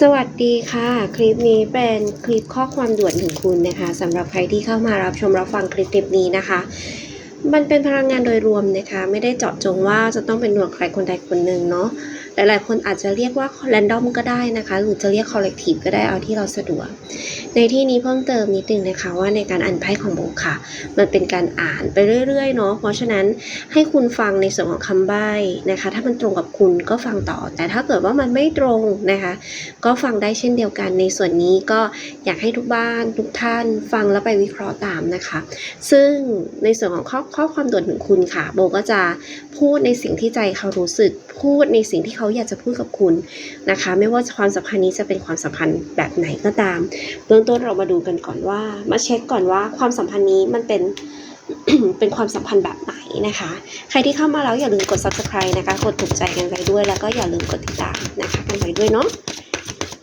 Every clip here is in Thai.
สวัสดีค่ะ คลิปนี้เป็นคลิปข้อความด่วนถึงคุณนะคะสำหรับใครที่เข้ามารับชมรับฟังคลิปคลิปนี้นะคะ มันเป็นพลังงานโดยรวมนะคะ ไม่ได้เจาะจงว่าจะต้องเป็นดวงใครคนใดคนหนึ่งเนาะ หลายๆ คนอาจจะเรียกว่า r รนดอมก็ได้นะคะ หรือจะเรียก collective ก็ได้เอาที่เราสะดวก ในที่นี้เพิ่มเติมนิดนึงนะคะว่าในการอ่านไพ่ของโบค่ะ มันเป็นการอ่านไปเรื่อยๆเนาะเพราะฉะนั้นให้คุณฟังในส่วนของคำใบ้นะคะ ถ้ามันตรงกับคุณก็ฟังต่อ แต่ถ้าเกิดว่ามันไม่ตรงนะคะ ก็ฟังได้เช่นเดียวกัน ในส่วนนี้ก็อยากให้ทุกบ้านทุกท่านฟังแล้วไปวิเคราะห์ตามนะคะ ซึ่งในส่วนของข้อข้อความด่วนถึงคุณค่ะ โบก็จะพูดในสิ่งที่ใจเขารู้สึกพูดในสิ่งที่เขาาอยากจะพูดกับคุณนะคะ ไม่ว่าความสัมพันธ์นี้จะเป็นความสัมพันธ์แบบไหนก็ตาม เบื้องต้นเรามาดูกันก่อนว่า มาเช็คก่อนว่าความสัมพันธ์นี้มันเป็นเป็นความสัมพันธ์แบบไหนนะคะ ใครที่เข้ามาแล้วอย่าลืมกด subscribe นะคะ กดถูกใจกันไว้ด้วย แล้วก็อย่าลืมกดติดตามนะคะกันไว้ด้วยเนาะ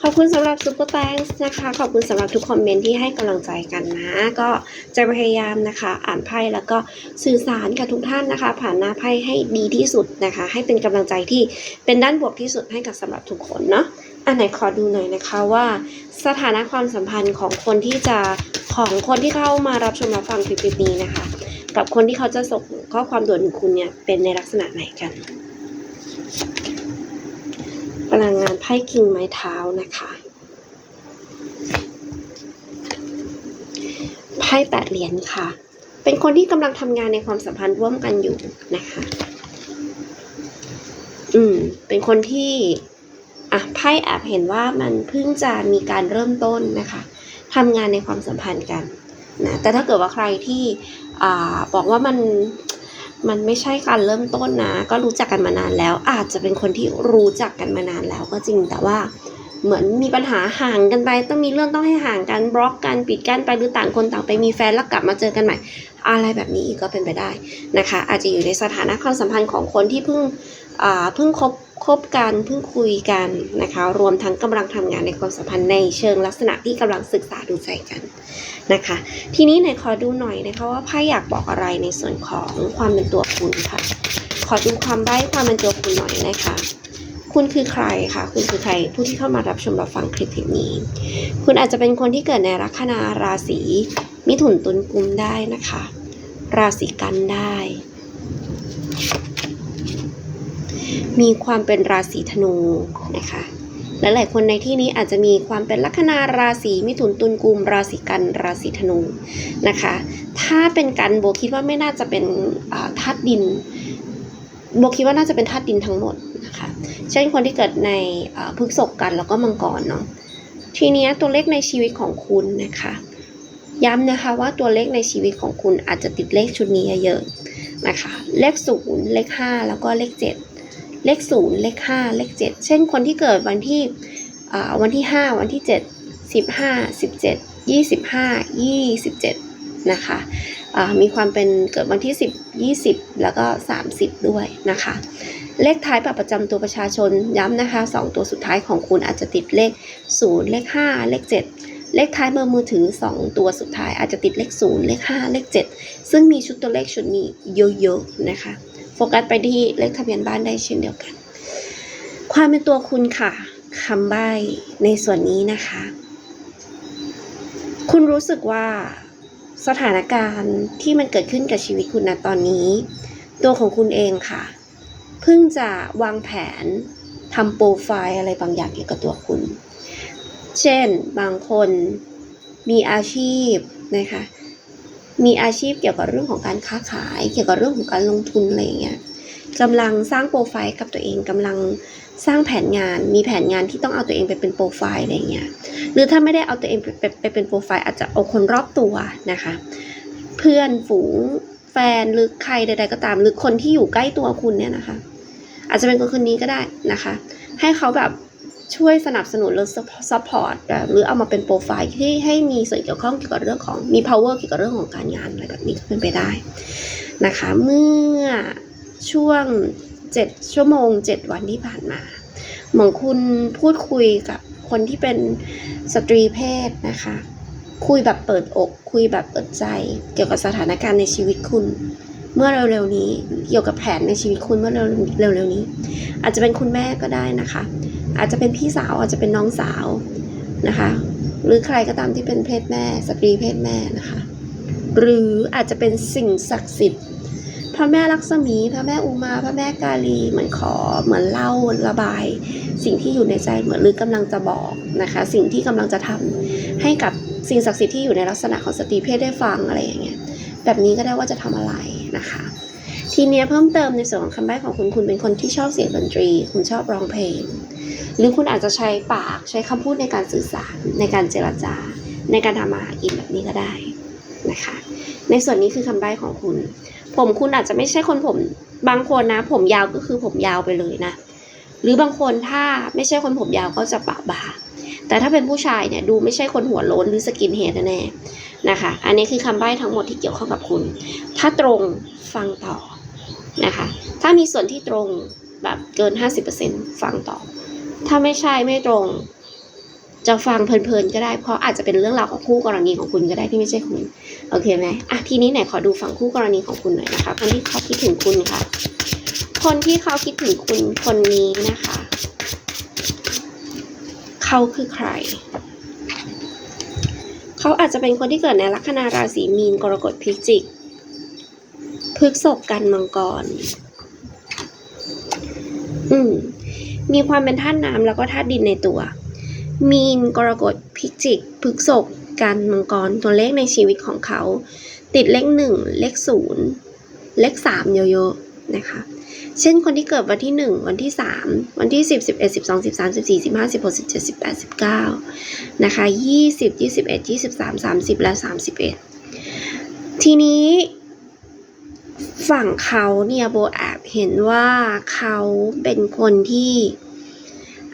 ขอบคุณสำหรับ Super Thanks นะคะ ขอบคุณสำหรับทุกคอมเมนต์ที่ให้กำลังใจกันนะ ก็จะพยายามนะคะ อ่านไพ่แล้วก็สื่อสารกับทุกท่านนะคะ ผ่านหน้าไพ่ให้ดีที่สุดนะคะ ให้เป็นกำลังใจที่เป็นด้านบวกที่สุดให้กับสำหรับทุกคนเนาะอันไหนขอดูหน่อยนะคะว่า สถานะความสัมพันธ์ของคนที่จะของคนที่เข้ามารับชมรับฟังคลิปนี้นะคะ กับคนที่เขาจะส่งข้อความด่วนถึงคุณเนี่ยเป็นในลักษณะไหนกัน พลังงานไพ่คิงไม้เท้านะคะ ไพ่แปดเหรียญค่ะ เป็นคนที่กำลังทำงานในความสัมพันธ์ร่วมกันอยู่นะคะ อืม เป็นคนที่อะไพ่แอบเห็นว่ามันเพิ่งจะมีการเริ่มต้นนะคะทำงานในความสัมพันธ์กันนะแต่ถ้าเกิดว่าใครที่อ่าบอกว่ามัน มันไม่ใช่การเริ่มต้นนะ ก็รู้จักกันมานานแล้ว อาจจะเป็นคนที่รู้จักกันมานานแล้วก็จริง แต่ว่าเหมือนมีปัญหาห่างกันไป ต้องมีเรื่องต้องให้ห่างกันบล็อกกันปิดกั้นไปหรือต่างคนต่างไปมีแฟนแล้วกลับมาเจอกันใหม่ อะไรแบบนี้ก็เป็นไปได้นะคะ อาจจะอยู่ในสถานะความสัมพันธ์ของคนที่เพิ่งอ่าเพิ่งคบ คบกันเพิ่งคุยกันนะคะ รวมทั้งกำลังทำงานในความสัมพันธ์ในเชิงลักษณะที่กำลังศึกษาดูใจกันนะคะ ทีนี้ไหนขอดูหน่อยนะคะว่าไพ่อยากบอกอะไรในส่วนของความเป็นตัวคุณค่ะ ขอดูความใบ้ความเป็นตัวคุณหน่อยนะคะคุณคือใครคะคุณคือใครผู้ที่เข้ามารับชมรับฟังคลิปนี้ คุณอาจจะเป็นคนที่เกิดในลัคนาราศีมิถุนตุลกุมได้นะคะ ราศีกันได้ มีความเป็นราศีธนูนะคะหลายๆคนในที่นี้อาจจะมีความเป็นลัคนาราศีมิถุนตุลกุมราศีกันราศีธนูนะคะ ถ้าเป็นกันโบคิดว่าไม่น่าจะเป็นธาตุดินโบคิดว่าน่าจะเป็นธาตุดินทั้งหมดนะคะเช่นคนที่เกิดในพฤกษภกันแล้วก็มังกรเนาะทีนี้ตัวเลขในชีวิตของคุณนะคะ ย้ำนะคะว่าตัวเลขในชีวิตของคุณอาจจะติดเลขชุดนี้เยอะนะคะ เลขศูนย์เลขห้าแล้วก็เลขเจ็ด เลขศูนย์เลขห้าเลขเจ็ดเช่นคนที่เกิดวันที่อ่าวันที่ห้าวันที่เจ็ดสิบห้าสิบเจ็ดยี่สิบห้ายี่สิบเจ็ดนะคะอ่ามีความเป็นเกิดวันที่สิบยี่สิบแล้วก็สามสิบด้วยนะคะ เลขท้ายบัตรประจำตัวประชาชนย้ำนะคะสองตัวสุดท้ายของคุณอาจจะติดเลข 0 เลข 5 เลข 7 เลขท้ายเบอร์มือถือ 2 ตัวสุดท้ายอาจจะติดเลข 0 เลข 5 เลข 7 ซึ่งมีชุดตัวเลขชุดนี้เยอะๆนะคะ ฟกัสไปที่เลขทะเบียนบ้านได้เช่นเดียวกัน ความเป็นตัวคุณค่ะคำใบ้ในส่วนนี้นะคะ คุณรู้สึกว่าสถานการณ์ที่มันเกิดขึ้นกับชีวิตคุณนะตอนนี้ ตัวของคุณเองค่ะ เพิ่งจะวางแผนทำโปรไฟล์อะไรบางอย่างเกี่ยวกับตัวคุณ เช่นบางคนมีอาชีพนะคะ มีอาชีพเกี่ยวกับเรื่องของการค้าขาย เกี่ยวกับเรื่องของการลงทุนอะไรเงี้ยกำลังสร้างโปรไฟล์กับตัวเองกำลังสร้างแผนงาน มีแผนงานที่ต้องเอาตัวเองไปเป็นโปรไฟล์อะไรเงี้ยหรือถ้าไม่ได้เอาตัวเองไปไปไปเป็นโปรไฟล์อาจจะเอาคนรอบตัวนะคะ เพื่อนฝูงแฟนหรือใครใด ๆ ก็ตาม หรือคนที่อยู่ใกล้ตัวคุณเนี่ยนะคะ อาจจะเป็นคนคนนี้ก็ได้นะคะ ให้เขาแบบ ช่วยสนับสนุนหรือซัพพอร์ตหรือเอามาเป็นโปรไฟล์ที่ให้มีส่วนเกี่ยวข้องเกี่ยวกับเรื่องของมี power เกี่ยวกับเรื่องของการงานอะไรแบบนี้ก็เป็นไปได้นะคะ เมื่อช่วง 7 ชั่วโมง 7 วันที่ผ่านมาเหมือนคุณพูดคุยกับคนที่เป็นสตรีเพศนะคะ คุยแบบเปิดอก คุยแบบเปิดใจ เกี่ยวกับสถานการณ์ในชีวิตคุณ เมื่อเร็วๆนี้ เกี่ยวกับแผนในชีวิตคุณเมื่อเร็วๆนี้ อาจจะเป็นคุณแม่ก็ได้นะคะ อาจจะเป็นพี่สาวอาจจะเป็นน้องสาวนะคะ หรือใครก็ตามที่เป็นเพศแม่ สตรีเพศแม่นะคะ หรืออาจจะเป็นสิ่งศักดิ์สิทธิ์พระแม่ลักษมีพระแม่อุมาพระแม่กาลีเหมือนขอเหมือนเล่าระบาย สิ่งที่อยู่ในใจเหมือนหรือกำลังจะบอกนะคะ สิ่งที่กำลังจะทำให้กับสิ่งศักดิ์สิทธิ์ที่อยู่ในลักษณะของสตรีเพศได้ฟังอะไรอย่างเงี้ยแบบนี้ก็ได้ว่าจะทำอะไรนะคะทีเนี้ยเพิ่มเติมในส่วนของคำใบ้ของคุณคุณเป็นคนที่ชอบเสียงดนตรี คุณชอบร้องเพลง หรือคุณอาจจะใช้ปากใช้คำพูดในการสื่อสาร ในการเจรจา ในการทำมาหากินแบบนี้ก็ได้นะคะ ในส่วนนี้คือคำใบ้ของคุณ ผมคุณอาจจะไม่ใช่คนผมบางคนนะ ผมยาวก็คือผมยาวไปเลยนะ หรือบางคนถ้าไม่ใช่คนผมยาวก็จะปะบ่าแต่ถ้าเป็นผู้ชายเนี่ยดูไม่ใช่คนหัวโล้นหรือสกินเฮดแน่นะคะ อันนี้คือคำใบ้ทั้งหมดที่เกี่ยวข้องกับคุณ ถ้าตรงฟังต่อนะคะ ถ้ามีส่วนที่ตรงแบบเกิน 50%ฟังต่อ ถ้าไม่ใช่ไม่ตรง จะฟังเพลินๆก็ได้เพราะอาจจะเป็นเรื่องราวของคู่กรณีของคุณก็ได้ที่ไม่ใช่คุณโอเคไหมอะทีนี้ไหนขอดูฝั่งคู่กรณีของคุณหน่อยนะคะคนที่เขาคิดถึงคุณค่ะ คนที่เขาคิดถึงคุณคนนี้นะคะ เขาคือใครเขาอาจจะเป็นคนที่เกิดในลัคนาราศีมีนกรกฎพิจิกพฤกษกกันมังกร อืม มีความเป็นธาตุน้ำแล้วก็ธาตุดินในตัว มีนกรกฎพิจิกพฤกษกกันมังกรตัวเลขในชีวิตของเขา ติดเลขหนึ่งเลขศูนย์เลขสามเยอะๆนะคะ เช่นคนที่เกิดวันที่หนึ่งวันที่สามวันที่สิบสิบเอ็ดสิบสองสิบสามสิบสี่สิบห้าสิบหกสิบเจ็ดสิบแปดสิบเก้านะคะยี่สิบยี่สิบเอ็ดยี่สิบสามสามสิบและสามสิบเอ็ดทีนี้ ฝั่งเขาเนี่ยโบแอบเห็นว่าเขาเป็นคนที่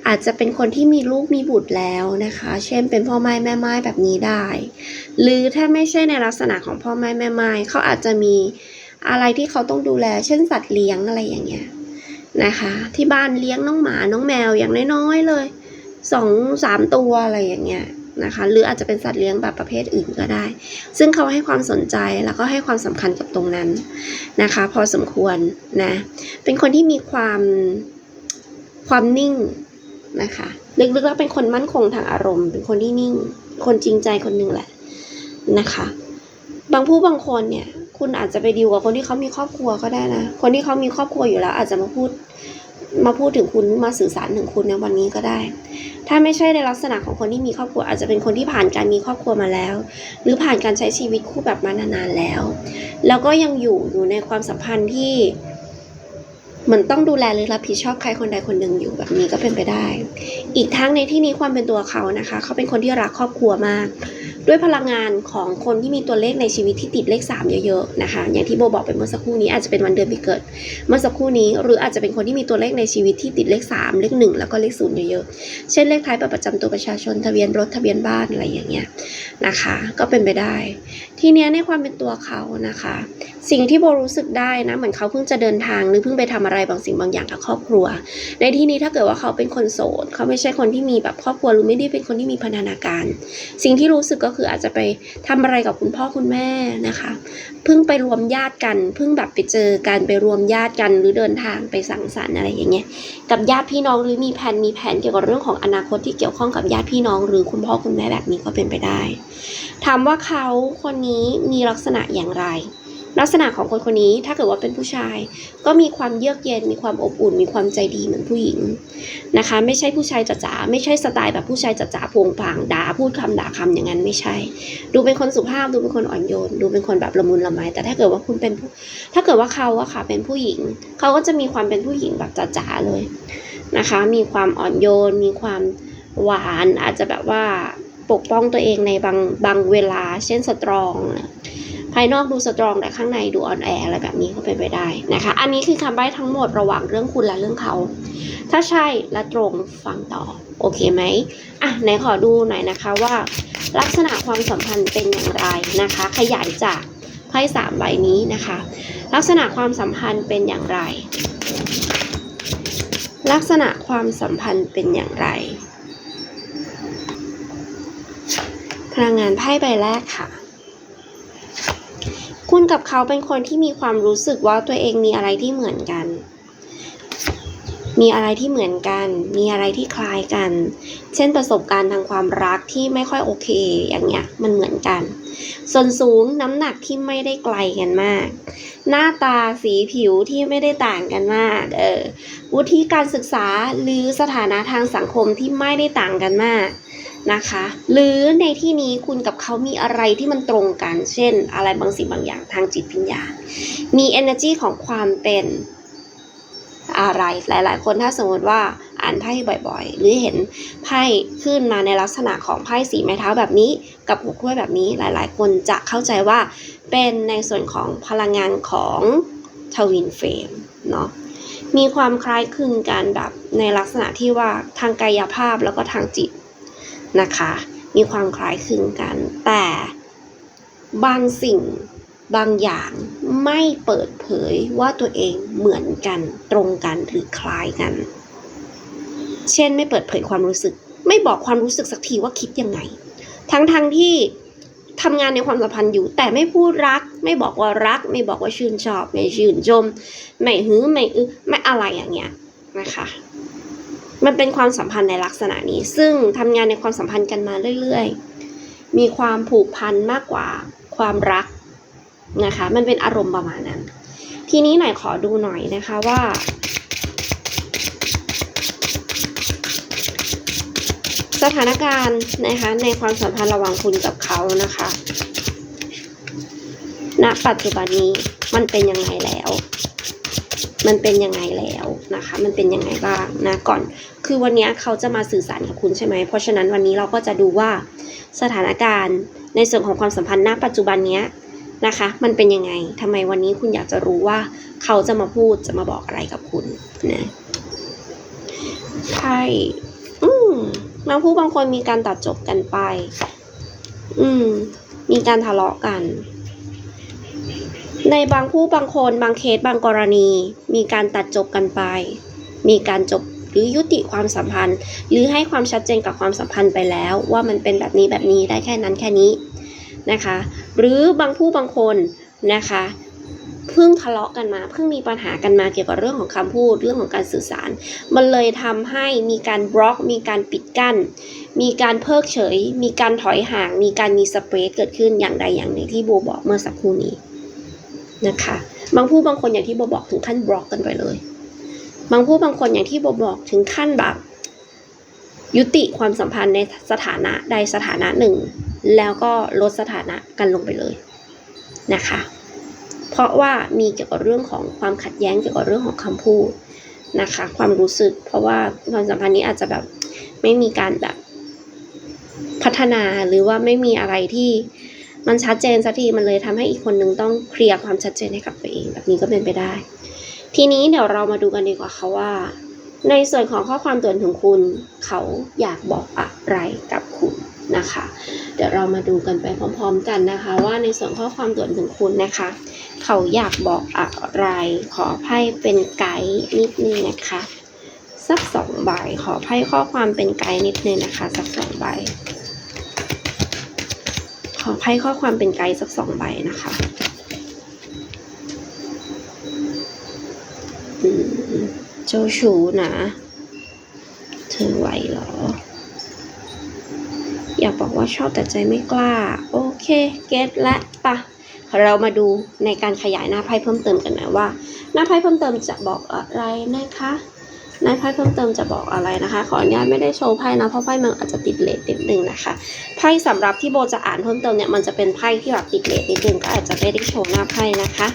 อาจจะเป็นคนที่มีลูกมีบุตรแล้วนะคะ เช่นเป็นพ่อไม้แม่ไม้แบบนี้ได้ หรือถ้าไม่ใช่ในลักษณะของพ่อไม้แม่ไม้เขาอาจจะมีอะไรที่เขาต้องดูแล เช่นสัตว์เลี้ยงอะไรอย่างเงี้ยนะคะ ที่บ้านเลี้ยงน้องหมาน้องแมวอย่างน้อยๆเลยสองสามตัวอะไรอย่างเงี้ย นะคะ หรืออาจจะเป็นสัตว์เลี้ยงแบบประเภทอื่นก็ได้ ซึ่งเขาให้ความสนใจแล้วก็ให้ความสำคัญกับตรงนั้นนะคะ พอสมควรนะ เป็นคนที่มีความความนิ่งนะคะลึกๆแล้วเป็นคนมั่นคงทางอารมณ์ เป็นคนที่นิ่ง คนจริงใจคนหนึ่งแหละนะคะ บางผู้บางคนเนี่ยคุณอาจจะไปดีลกับคนที่เขามีครอบครัวก็ได้นะ คนที่เขามีครอบครัวอยู่แล้ว อาจจะมาพูดมาพูดถึงคุณมาสื่อสารถึงคุณในวันนี้ก็ได้ ถ้าไม่ใช่ในลักษณะของคนที่มีครอบครัวอาจจะเป็นคนที่ผ่านการมีครอบครัวมาแล้ว หรือผ่านการใช้ชีวิตคู่แบบมานานๆแล้ว แล้วก็ยังอยู่อยู่ในความสัมพันธ์ที่ มือนต้องดูแลหรือรับผิดชอบใครคนใดคนหนึ่งอยู่แบบนี้ก็เป็นไปได้ อีกทั้งในที่นี้ความเป็นตัวเขานะคะ เขาเป็นคนที่รักครอบครัวมาก ด้วยพลังงานของคนที่มีตัวเลขในชีวิตที่ติดเลข 3 เยอะๆนะคะ อย่างที่โบบอกไปเมื่อสักครู่นี้อาจจะเป็นวันเดือนปีเกิด เมื่อสักครู่นี้ หรืออาจจะเป็นคนที่มีตัวเลขในชีวิตที่ติดเลข 3 เลข 1 แล้วก็เลขศูนย์เยอะๆ เช่นเลขท้ายบัตรประจำตัวประชาชนทะเบียนรถทะเบียนบ้านอะไรอย่างเงี้ยนะคะ ก็เป็นไปได้ ทีเนี้ยในความเป็นตัวเขานะคะ สิ่งที่โบรู้สึกได้นะเหมือนเขาเพิ่งจะเดินทางหรือเพิ่งไปทำอะไรบางสิ่งบางอย่างกับครอบครัว ในที่นี้ถ้าเกิดว่าเขาเป็นคนโสดเขาไม่ใช่คนที่มีแบบครอบครัวหรือไม่ได้เป็นคนที่มีพันธนาการ สิ่งที่รู้สึกก็คืออาจจะไปทำอะไรกับคุณพ่อคุณแม่นะคะเพิ่งไปรวมญาติกันเพิ่งแบบไปเจอกันไปรวมญาติกันหรือเดินทางไปสังสรรค์อะไรอย่างเงี้ยกับญาติพี่น้องหรือมีแผนมีแผนเกี่ยวกับเรื่องของอนาคตที่เกี่ยวข้องกับญาติพี่น้อง หรือคุณพ่อคุณแม่แบบนี้ก็เป็นไปได้ถามว่าเขาคนนี้มีลักษณะอย่างไร ลักษณะของคนคนนี้ถ้าเกิดว่าเป็นผู้ชาย ก็มีความเยือกเย็น มีความอบอุ่น มีความใจดีเหมือนผู้หญิงนะคะ ไม่ใช่ผู้ชายจ๋าไม่ใช่สไตล์แบบผู้ชายจ๋าพวงพางด่าพูดคำด่าคำอย่างนั้นไม่ใช่ ดูเป็นคนสุภาพดูเป็นคนอ่อนโยน ดูเป็นคนแบบละมุนละไมแต่ถ้าเกิดว่าคุณเป็นถ้าเกิดว่าเขาอะค่ะเป็นผู้หญิง เขาก็จะมีความเป็นผู้หญิงแบบจ๋าเลยนะคะ มีความอ่อนโยน มีความหวานอาจจะแบบว่า ปกป้องตัวเองในบางบางเวลา เช่นสตรอง ภายนอกดูสตรองแต่ข้างในดูอ่อนแออะไรแบบนี้ก็เป็นไปได้นะคะ อันนี้คือคำใบ้ทั้งหมดระหว่างเรื่องคุณและเรื่องเขา ถ้าใช่และตรงฟังต่อ โอเคไหมอะไหนขอดูหน่อยนะคะว่า ลักษณะความสัมพันธ์เป็นอย่างไรนะคะ ขยายจากไพ่สามใบนี้นะคะ ลักษณะความสัมพันธ์เป็นอย่างไร ลักษณะความสัมพันธ์เป็นอย่างไร พลังงานไพ่ใบแรกค่ะ คุณกับเขาเป็นคนที่มีความรู้สึกว่าตัวเองมีอะไรที่เหมือนกัน มีอะไรที่เหมือนกัน มีอะไรที่คล้ายกัน เช่นประสบการณ์ทางความรักที่ไม่ค่อยโอเค อย่างเงี้ย มันเหมือนกัน ส่วนสูงน้ำหนักที่ไม่ได้ไกลกันมาก หน้าตาสีผิวที่ไม่ได้ต่างกันมาก เออ วุฒิการศึกษาหรือสถานะทางสังคมที่ไม่ได้ต่างกันมาก นะคะ หรือในที่นี้คุณกับเขามีอะไรที่มันตรงกัน เช่น อะไรบางสิ่งบางอย่างทางจิตวิญญาณ มี energy ของความเป็นอะไร หลาย ๆ คนถ้าสมมติว่าอ่านไพ่บ่อยๆ หรือเห็นไพ่ขึ้นมาในลักษณะของไพ่สีไม้เท้าแบบนี้ กับหัวกถ้วยแบบนี้ หลาย ๆ คนจะเข้าใจว่าเป็นในส่วนของพลังงานของทวินเฟรมเนาะมีความคล้ายคลึงกันแบบในลักษณะที่ว่าทางกายภาพแล้วก็ทางจิต นะคะ มีความคล้ายคลึงกัน แต่บางสิ่งบางอย่างไม่เปิดเผยว่าตัวเองเหมือนกันตรงกันหรือคล้ายกัน เช่นไม่เปิดเผยความรู้สึก ไม่บอกความรู้สึกสักทีว่าคิดยังไง ทั้งๆทที่ทำงานในความสัมพันธ์อยู่ แต่ไม่พูดรัก ไม่บอกว่ารัก ไม่บอกว่าชื่นชอบ ไม่ชื่นชม ไม่หื้อไม่อึไม่อะไรอย่างเงี้ยนะคะ มันเป็นความสัมพันธ์ในลักษณะนี้ ซึ่งทำงานในความสัมพันธ์กันมาเรื่อยๆ มีความผูกพันมากกว่าความรักนะคะ มันเป็นอารมณ์ประมาณนั้น ทีนี้หน่อยขอดูหน่อยนะคะว่าสถานการณ์นะคะในความสัมพันธ์ระหว่างคุณกับเขานะคะ ณ ปัจจุบันนี้มันเป็นยังไงแล้ว มันเป็นยังไงแล้วนะคะ มันเป็นยังไงบ้างนะก่อน คือวันนี้เขาจะมาสื่อสารกับคุณใช่ไหม เพราะฉะนั้นวันนี้เราก็จะดูว่าสถานการณ์ในส่วนของความสัมพันธ์ณปัจจุบันเนี้ยนะคะ มันเป็นยังไงทำไมวันนี้คุณอยากจะรู้ว่าเขาจะมาพูดจะมาบอกอะไรกับคุณนะไพ่อืมบางผู้บางคนมีการตัดจบกันไป อืม มีการทะเลาะกัน ในบางผู้บางคนบางเคสบางกรณี มีการตัดจบกันไป มีการจบหรือยุติความสัมพันธ์ หรือให้ความชัดเจนกับความสัมพันธ์ไปแล้ว ว่ามันเป็นแบบนี้แบบนี้ได้แค่นั้นแค่นี้นะคะ หรือบางผู้บางคนนะคะเพิ่งทะเลาะกันมาเพิ่งมีปัญหากันมาเกี่ยวกับเรื่องของคำพูดเรื่องของการสื่อสาร มันเลยทำให้มีการบล็อก มีการปิดกั้น มีการเพิกเฉย มีการถอยห่าง มีการมีสเปรดเกิดขึ้นอย่างใดอย่างหนึ่งที่โบบอกเมื่อสักครู่นี้ นะคะ บางผู้บางคนอย่างที่โบบอกถึงขั้นบล็อกกันไปเลย บางผู้บางคนอย่างที่โบบอกถึงขั้นแบบ ยุติความสัมพันธ์ในสถานะใดสถานะหนึ่ง แล้วก็ลดสถานะกันลงไปเลยนะคะ เพราะว่ามีเกี่ยวกับเรื่องของความขัดแย้งเกี่ยวกับเรื่องของคำพูดนะคะ ความรู้สึก เพราะว่าความสัมพันธ์นี้อาจจะแบบไม่มีการแบบพัฒนาหรือว่าไม่มีอะไรที่ มันชัดเจนสักทีมันเลยทำให้อีกคนนึงต้องเคลียร์ความชัดเจนให้กับตัวเองแบบนี้ก็เป็นไปได้ ทีนี้เดี๋ยวเรามาดูกันดีกว่าค่ะว่า ในส่วนของข้อความตัวถึงคุณ เขาอยากบอกอะไรกับคุณนะคะ เดี๋ยวเรามาดูกันไปพร้อมๆกันนะคะ ว่าในส่วนข้อความตัวถึงคุณนะคะ เขาอยากบอกอะไรขอไพ่เป็นไกด์นิดนึงนะคะสักสองใบขอไพ่ข้อความเป็นไกด์นิดนึงนะคะ สักสองใบ ขอไพ่ข้อความเป็นไกด์สักสองใบนะคะอืมเจ้าชู้นะ เธอไหวเหรอ อยากบอกว่าชอบแต่ใจไม่กล้า โอเค เก็ตและปะเรามาดูในการขยายหน้าไพ่เพิ่มเติมกันนะว่า หน้าไพ่เพิ่มเติมจะบอกอะไรนะคะ น้าไพ่เพิ่มเติมจะบอกอะไรนะคะ ขออนุญาตไม่ได้โชว์ไพ่นะเพราะไพ่มันอาจจะติดเลทนิดนึงนะคะไพ่สำหรับที่โบจะอ่านเพิ่มเติมเนี่ยมันจะเป็นไพ่ที่แบบติดเลทนิดนึงก็อาจจะไม่ได้โชว์หน้าไพ่นะคะ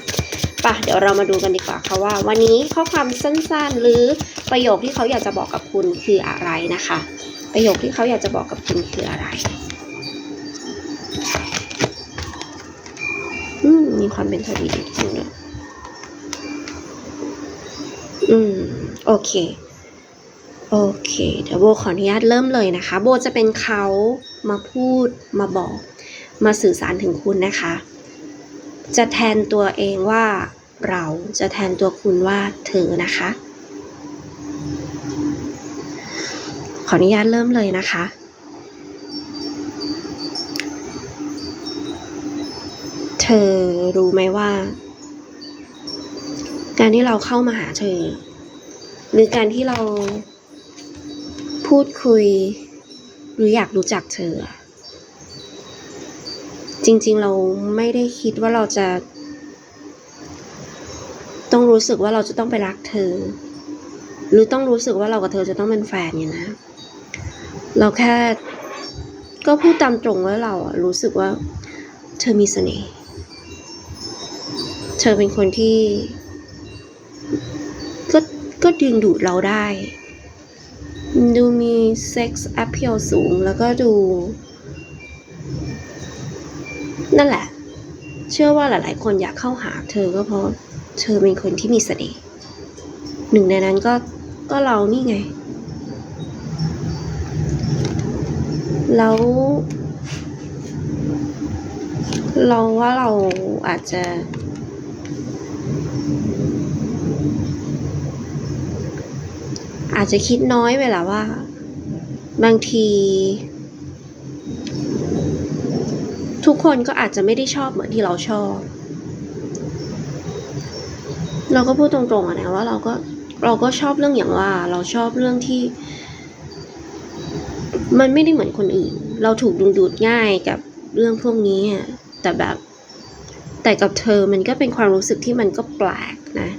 ปะเดี๋ยวเรามาดูกันดีกว่าค่ะว่า วันนี้ข้อความสั้นๆ หรือประโยคที่เขาอยากจะบอกกับคุณคืออะไรนะคะ ประโยคที่เขาอยากจะบอกกับคุณคืออะไรอืมมีความเป็นทวีดีจริงด้วย โอเค โอเค เดี๋ยวโบขออนุญาตเริ่มเลยนะคะ โบจะเป็นเขามาพูดมาบอก มาสื่อสารถึงคุณนะคะ จะแทนตัวเองว่าเราจะแทนตัวคุณว่าเธอนะคะ ขออนุญาตเริ่มเลยนะคะ เธอรู้ไหมว่า การที่เราเข้ามาหาเธอ หรือการที่เราพูดคุย หรืออยากรู้จักเธอ จริงๆเราไม่ได้คิดว่าเราจะ ต้องรู้สึกว่าเราจะต้องไปรักเธอ หรือต้องรู้สึกว่าเรากับเธอจะต้องเป็นแฟนเนี่ยนะ เราแค่ก็พูดตามตรงว่าเราอะรู้สึกว่า เธอมีเสน่ห์ เธอเป็นคนที่ ดึงดูดเราได้ ดูมีเซ็กซ์แอ e เ l ลสูงแล้วก็ดู นั่นแหละ เชื่อว่าหลาย ๆ คนอยากเข้าหาเธอก็เพราะเธอเป็นคนที่มีเสน่ห์หนึ่งในนั้นก็ก็เรานี่ไง แล้วเราว่าเราอาจจะ อาจจะคิดน้อยไปละว่า บางที ทุกคนก็อาจจะไม่ได้ชอบเหมือนที่เราชอบ เราก็พูดตรงๆนะว่าเราก็เราก็ชอบเรื่องอย่างว่า เราชอบเรื่องที่ มันไม่ได้เหมือนคนอื่น เราถูกดึงดูดง่ายกับเรื่องพวกนี้แต่แบบแต่กับเธอมันก็เป็นความรู้สึกที่มันก็แปลกนะ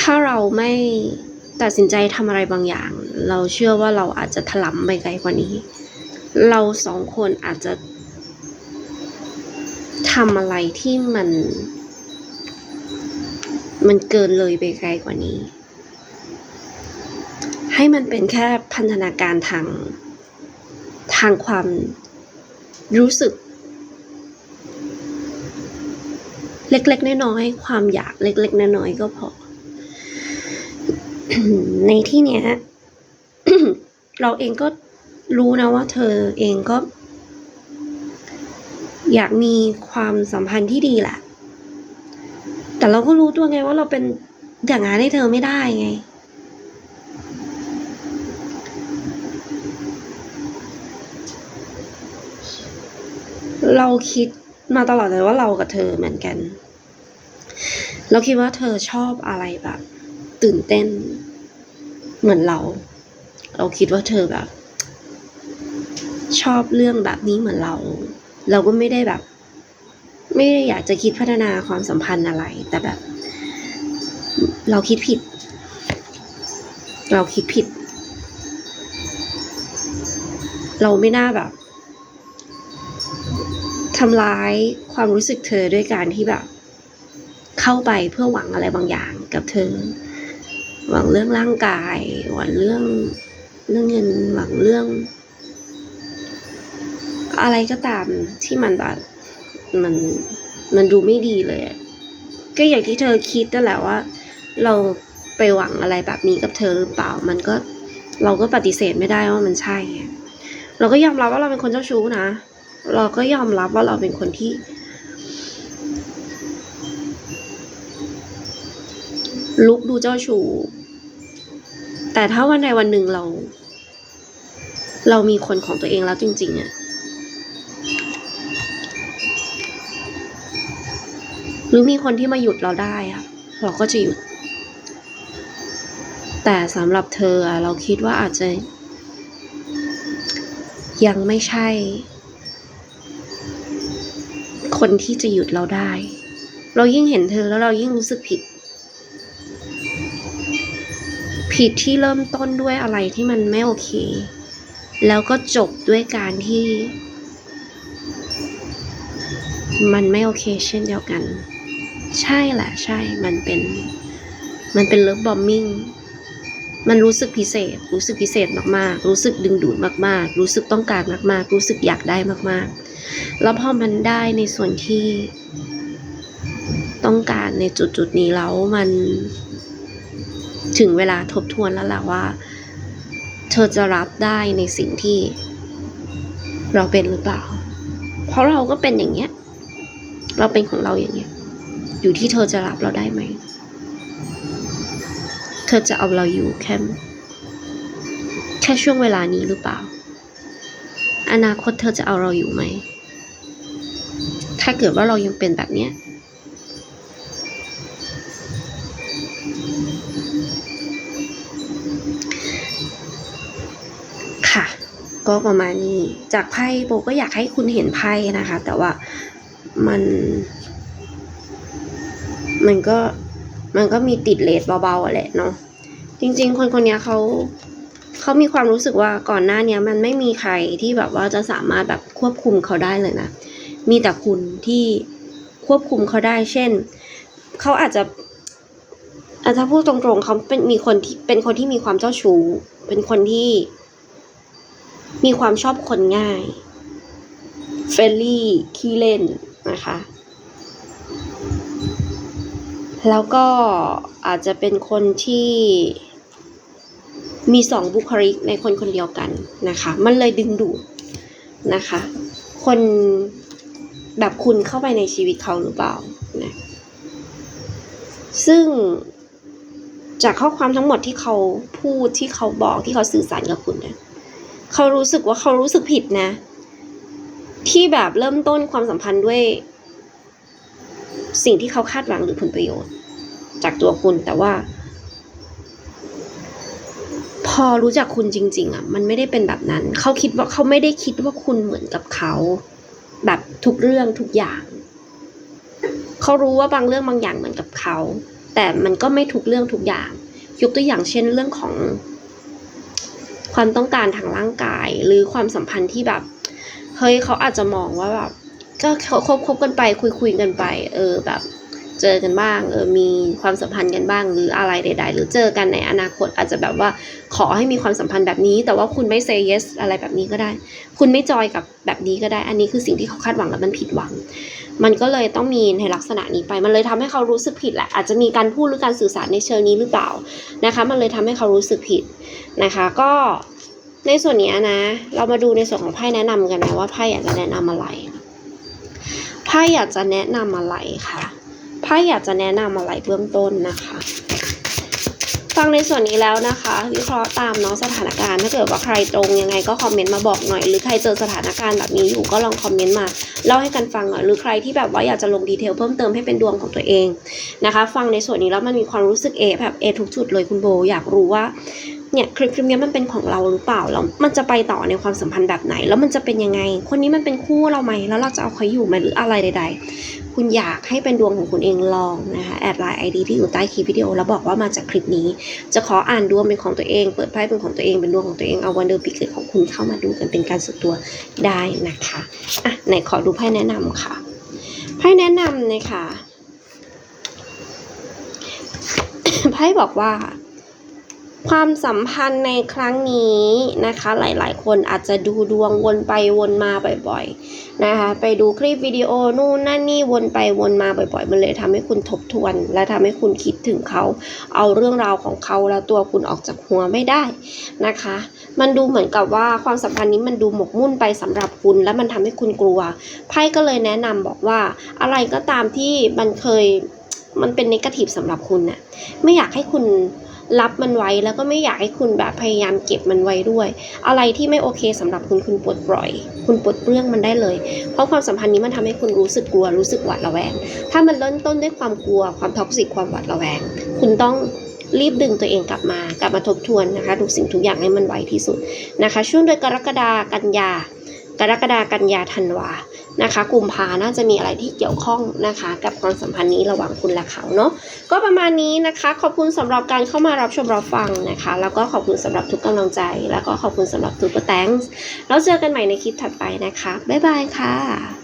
ถ้าเราไม่ตัดสินใจทำอะไรบางอย่าง เราเชื่อว่าเราอาจจะถลำไปไกลกว่านี้ เราสองคนอาจจะทำอะไรที่มัน มันเกินเลยไปไกลกว่านี้ ให้มันเป็นแค่พันธนาการทาง ทางความรู้สึก เล็กๆน้อยๆความอยากเล็ก ๆน้อยๆก็พอ ในที่เนี้ยเราเองก็รู้นะว่าเธอเองก็ อยากมีความสัมพันธ์ที่ดีแหละ แต่เราก็รู้ตัวไงว่าเราเป็นอย่างนั้นให้เธอไม่ได้ไง เราคิดมาตลอดเลยว่าเรากับเธอเหมือนกัน เราคิดว่าเธอชอบอะไรแบบ ตื่นเต้น เหมือนเรา เราคิดว่าเธอแบบ ชอบเรื่องแบบนี้เหมือนเรา เราก็ไม่ได้แบบ ไม่ได้อยากจะคิดพัฒนาความสัมพันธ์อะไร แต่แบบ เราคิดผิด เราคิดผิด เราไม่น่าแบบทำร้ายความรู้สึกเธอด้วยการที่แบบ เข้าไปเพื่อหวังอะไรบางอย่างกับเธอ หวังเรื่องร่างกาย หวังเรื่องเรื่องเงินหวังเรื่อง อะไรก็ตามที่มันแบบมันมันดูไม่ดีเลย ก็อย่างที่เธอคิดนั่นแหละว่า เราไปหวังอะไรแบบนี้กับเธอหรือเปล่า มันก็เราก็ปฏิเสธไม่ได้ว่ามันใช่ เราก็ยอมรับว่าเราเป็นคนเจ้าชู้นะ เราก็ยอมรับว่าเราเป็นคนที่ ลุกดูเจ้าชู้ แต่ถ้าวันใดวันหนึ่งเรา เรามีคนของตัวเองแล้วจริง ๆอะหรือมีคนที่มาหยุดเราได้อะเราก็จะหยุด แต่สำหรับเธอเราคิดว่าอาจจะ ยังไม่ใช่ คนที่จะหยุดเราได้ เรายิ่งเห็นเธอแล้วเรายิ่งรู้สึกผิด ผิดที่เริ่มต้นด้วยอะไรที่มันไม่โอเค แล้วก็จบด้วยการที่ มันไม่โอเคเช่นเดียวกัน ใช่แหละใช่มันเป็น มันเป็นเลิฟบอมมิ่งมันรู้สึกพิเศษ รู้สึกพิเศษมากๆ รู้สึกดึงดูดมากๆ รู้สึกต้องการมาก ๆ รู้สึกอยากได้มากๆ แล้วพอมันได้ในส่วนที่ ต้องการในจุดจุดๆนี้แล้วมัน ถึงเวลาทบทวนแล้วแหละว่า เธอจะรับได้ในสิ่งที่ เราเป็นหรือเปล่า เพราะเราก็เป็นอย่างเงี้ย เราเป็นของเราอย่างเงี้ย อยู่ที่เธอจะรับเราได้ไหม เธอจะเอาเราอยู่แค่แค่ช่วงเวลานี้หรือเปล่า อนาคตเธอจะเอาเราอยู่ไหม ถ้าเกิดว่าเรายังเป็นแบบเนี้ย ก็ประมาณนี้ จากไพ่โบก็อยากให้คุณเห็นไพ่นะคะ แต่ว่ามัน มันก็มันก็มีติดเลสเบาๆอะแหละเนาะจริง ๆ คนคนนี้เขาเขามีความรู้สึกว่าก่อนหน้านี้มันไม่มีใครที่แบบว่าจะสามารถแบบควบคุมเขาได้เลยนะ มีแต่คุณที่ควบคุมเขาได้ เช่น เขาอาจจะอาจจะพูดตรงๆเขาเป็นมีคนที่เป็นคนที่มีความเจ้าชู้ เป็นคนที่ มีความชอบคนง่าย เฟรนลี่ขี้เล่นนะคะ แล้วก็อาจจะเป็นคนที่มีสองบุคลิกในคนคนเดียวกันนะคะ มันเลยดึงดูดนะคะ คนแบบคุณเข้าไปในชีวิตเขาหรือเปล่านะซึ่งจากข้อความทั้งหมดที่เขาพูดที่เขาบอกที่เขาสื่อสารกับคุณเนี่ย เขารู้สึกว่าเขารู้สึกผิดนะ ที่แบบเริ่มต้นความสัมพันธ์ด้วย สิ่งที่เขาคาดหวังหรือผลประโยชน์ จากตัวคุณแต่ว่า พอรู้จักคุณจริง ๆอะมันไม่ได้เป็นแบบนั้น เขาคิดว่าเขาไม่ได้คิดว่าคุณเหมือนกับเขา แบบทุกเรื่องทุกอย่าง เขารู้ว่าบางเรื่องบางอย่างเหมือนกับเขา แต่มันก็ไม่ทุกเรื่องทุกอย่าง ยกตัวอย่างเช่นเรื่องของ ความต้องการทางร่างกาย หรือความสัมพันธ์ที่แบบเฮ้ยเขาอาจจะมองว่าแบบก็คบคบกันไปคุยคุยกันไป เออแบบ เจอกันบ้างเออมีความสัมพันธ์กันบ้างหรืออะไรใด ๆ หรือเจอกันในอนาคตอาจจะแบบว่าขอให้มีความสัมพันธ์แบบนี้ แต่ว่าคุณไม่ say yes อะไรแบบนี้ก็ได้ คุณไม่จอยกับแบบนี้ก็ได้ อันนี้คือสิ่งที่เขาคาดหวังแล้วมันผิดหวัง มันก็เลยต้องมีในลักษณะนี้ไป มันเลยทำให้เขารู้สึกผิดแหละอาจจะมีการพูดหรือการสื่อสารในเชิงนี้หรือเปล่านะคะ มันเลยทำให้เขารู้สึกผิดนะคะ ก็ในส่วนนี้นะ เรามาดูในส่วนของไพ่แนะนำกันนะว่าไพ่อยากจะแนะนำอะไรไพ่อยากจะแนะนำอะไรคะ ไพ่อยากจะแนะนำอะไรเบื้องต้นนะคะ ฟังในส่วนนี้แล้วนะคะ วิเคราะห์ตามเนาะสถานการณ์ ถ้าเกิดว่าใครตรงยังไงก็คอมเมนต์มาบอกหน่อย หรือใครเจอสถานการณ์แบบนี้อยู่ก็ลองคอมเมนต์มาเล่าให้กันฟังหน่อย หรือใครที่แบบว่าอยากจะลงดีเทลเพิ่มเติมให้เป็นดวงของตัวเองนะคะ ฟังในส่วนนี้แล้วมันมีความรู้สึกเอแบบเอทุกจุดเลยคุณโบ อยากรู้ว่า เนี่ยคลิปคลิปนี้มันเป็นของเราหรือเปล่าแล้วมันจะไปต่อในความสัมพันธ์แบบไหน แล้วมันจะเป็นยังไง คนนี้มันเป็นคู่เราไหมแล้วเราจะเอาเขาอยู่ไหมหรืออะไรใด ๆ คุณอยากให้เป็นดวงของคุณเองลองนะคะแอดไลน์ไอดีที่อยู่ใต้คลิปวิดีโอแล้วบอกว่ามาจากคลิปนี้ จะขออ่านดวงเป็นของตัวเอง เปิดไพ่เป็นของตัวเองเป็นดวงของตัวเองเอาวันเดือนปีเกิดของคุณเข้ามาดูกันเป็นการส่วนตัวได้นะคะอะไหนขอดูไพ่แนะนำค่ะไพ่แนะนำนะคะไพ่บอกว่า ความสัมพันธ์ในครั้งนี้นะคะ หลายๆ คนอาจจะดูดวงวนไปวนมาบ่อย ๆ นะคะ ไปดูคลิปวิดีโอนู่นนั่นนี่วนไปวนมาบ่อย ๆ มันเลยทำให้คุณทบทวน และทำให้คุณคิดถึงเขา เอาเรื่องราวของเขาและตัวคุณออกจากหัวไม่ได้นะคะ มันดูเหมือนกับว่าความสัมพันธ์นี้มันดูหมกมุ่นไปสำหรับคุณ และมันทำให้คุณกลัวไพ่ก็เลยแนะนำบอกว่าอะไรก็ตามที่มันเคยมันเป็นนกทีฟสำหรับคุณน่ะไม่อยากให้คุณ รับมันไว้แล้วก็ไม่อยากให้คุณแบบพยายามเก็บมันไว้ด้วย อะไรที่ไม่โอเคสำหรับคุณคุณปลดปล่อย คุณปลดเปลื้องมันได้เลย เพราะความสัมพันธ์นี้มันทำให้คุณรู้สึกกลัวรู้สึกหวาดระแวง ถ้ามันเริ่มต้นด้วยความกลัวความท็อกซิกความหวาดระแวง คุณต้องรีบดึงตัวเองกลับมากลับมาทบทวนนะคะทุกสิ่งทุกอย่างให้มันไวที่สุดนะคะ ช่วงเดือนกรกฎากันยา กรกฎากันยาธันวานะคะกุมภาน่าจะมีอะไรที่เกี่ยวข้องนะคะ กับความสัมพันธ์นี้ระหว่างคุณและเขาเนาะก็ประมาณนี้นะคะ ขอบคุณสำหรับการเข้ามารับชมรับฟังนะคะ แล้วก็ขอบคุณสำหรับทุกกำลังใจ แล้วก็ขอบคุณสำหรับทุกกระแตงแล้วเจอกันใหม่ในคลิปถัดไปนะคะบ๊ายบายค่ะ